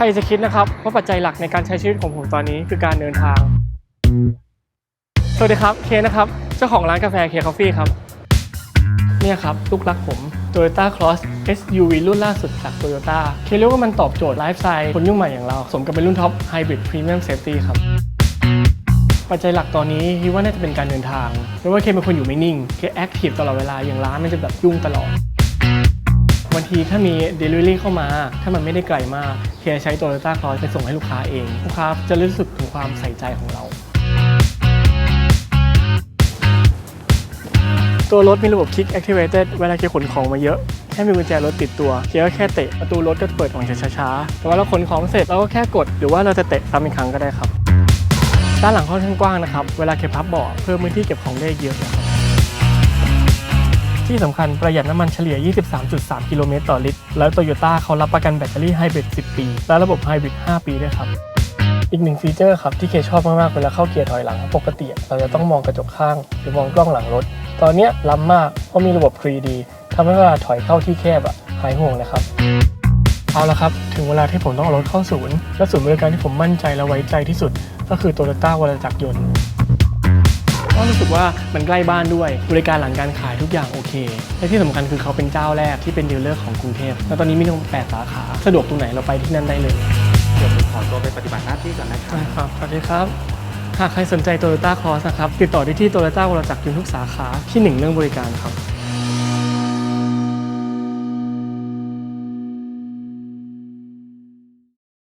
ใครจะคิดนะครับว่าปัจจัยหลักในการใช้ชีวิตของผมตอนนี้คือการเดินทาง สวัสดีครับเคนะครับ เจ้าของร้านกาแฟเคคอฟฟี่ครับ เนี่ยครับลูกรักผม Toyota Cross SUV รุ่นล่าสุดจาก Toyota เคเรียกว่ามันตอบโจทย์ไลฟ์สไตล์คนยุ่งใหม่อย่างเรา สมกับเป็นรุ่นท็อป Hybrid Premium Safety ครับ ปัจจัยหลักตอนนี้คิดว่าน่าจะเป็นการเดินทางเพราะว่าเคเป็นคนอยู่ไม่นิ่งเคแอคทีฟตลอดเวลาอย่างร้านมันจะแบบยุ่งตลอด บางทีถ้ามี Delivery เข้ามา ถ้ามันไม่ได้ไกลมากเคใช้ Toyota Cross ไปส่งให้ลูกค้าเองลูกค้าจะรู้สึกถึงความใส่ใจของเรา ตัวรถมีระบบ Kick Activated เวลาเคขนของมาเยอะ แค่มีกุญแจรถติดตัวเคก็แค่เตะประตูรถก็เปิดออกช้าๆแต่ว่าเราขนของเสร็จเราก็แค่กด หรือว่าเราจะเตะซ้ำอีกครั้งก็ได้ครับด้านหลังค่อนข้างกว้างนะครับ เวลาเคพับเบาะเพิ่มพื้นที่เก็บของได้เยอะนะครับ ที่สำคัญประหยัดน้ำมันเฉลี่ย 23.3 กิโลเมตรต่อลิตร แล้วโตโยต้าเขารับประกันแบตเตอรี่ไฮบริด 10 ปี และระบบไฮบริด 5 ปีด้วยครับอีกหนึ่งฟีเจอร์ครับที่เคชอบมากๆเวลาเข้าเกียร์ถอยหลังปกติเราจะต้องมองกระจกข้าง หรือมองกล้องหลังรถ ตอนนี้ล้ำมากเพราะมีระบบ 3D ทำให้เวลาถอยเข้าที่แคบอะหายห่วงเลยครับ เอาละครับ ถึงเวลาที่ผมต้องเอารถเข้าศูนย์และศูนย์บริการที่ผมมั่นใจและไว้ใจที่สุด ก็คือโตโยต้าวรจักรยนต์ ก็รู้สึกว่ามันใกล้บ้านด้วย บริการหลังการขายทุกอย่างโอเค และที่สำคัญคือเขาเป็นเจ้าแรกที่เป็นดีลเลอร์ของกรุงเทพ แล้วตอนนี้มีทั้งหมด8สาขา สะดวกตรงไหนเราไปที่นั่นได้เลย เดี๋ยวผมขอตัวไปปฏิบัติหน้าที่ก่อนนะครับใช่ครับสวัสดีครับหากใครสนใจ Toyota Cross นะครับ ติดต่อได้ที่ Toyota วรจักรยนต์ทุกสาขาที่หนึ่งเรื่องบริการครับ